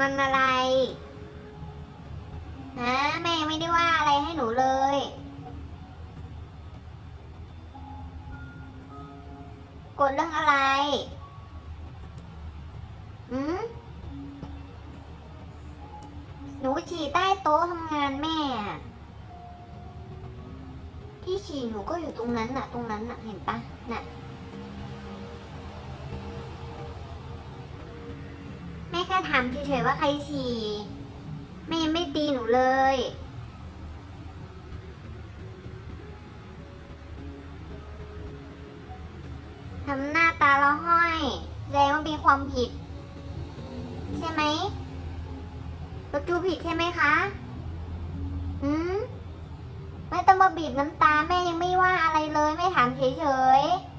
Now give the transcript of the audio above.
มันอะไรนะแม่ไม่ได้ว่าอะไรให้หนูเลย กดเรื่องอะไรอืมหนูฉี่ใต้โต๊ะทำงานแม่ ที่ฉี่หนูก็อยู่ตรงนั้นน่ะ ตรงนั้นน่ะ เห็นปะน่ะ ถามเฉยๆว่าใครฉี่แม่ไม่ตีหนูเลย ทำหน้าตาละห้อยแสดงว่ามีความผิด ใช่ไหมรถจูผิดใช่ไหมคะหืมไม่ต้องมาบีบน้ำตาแม่ยังไม่ว่าอะไรเลย ไม่ถามเฉยๆ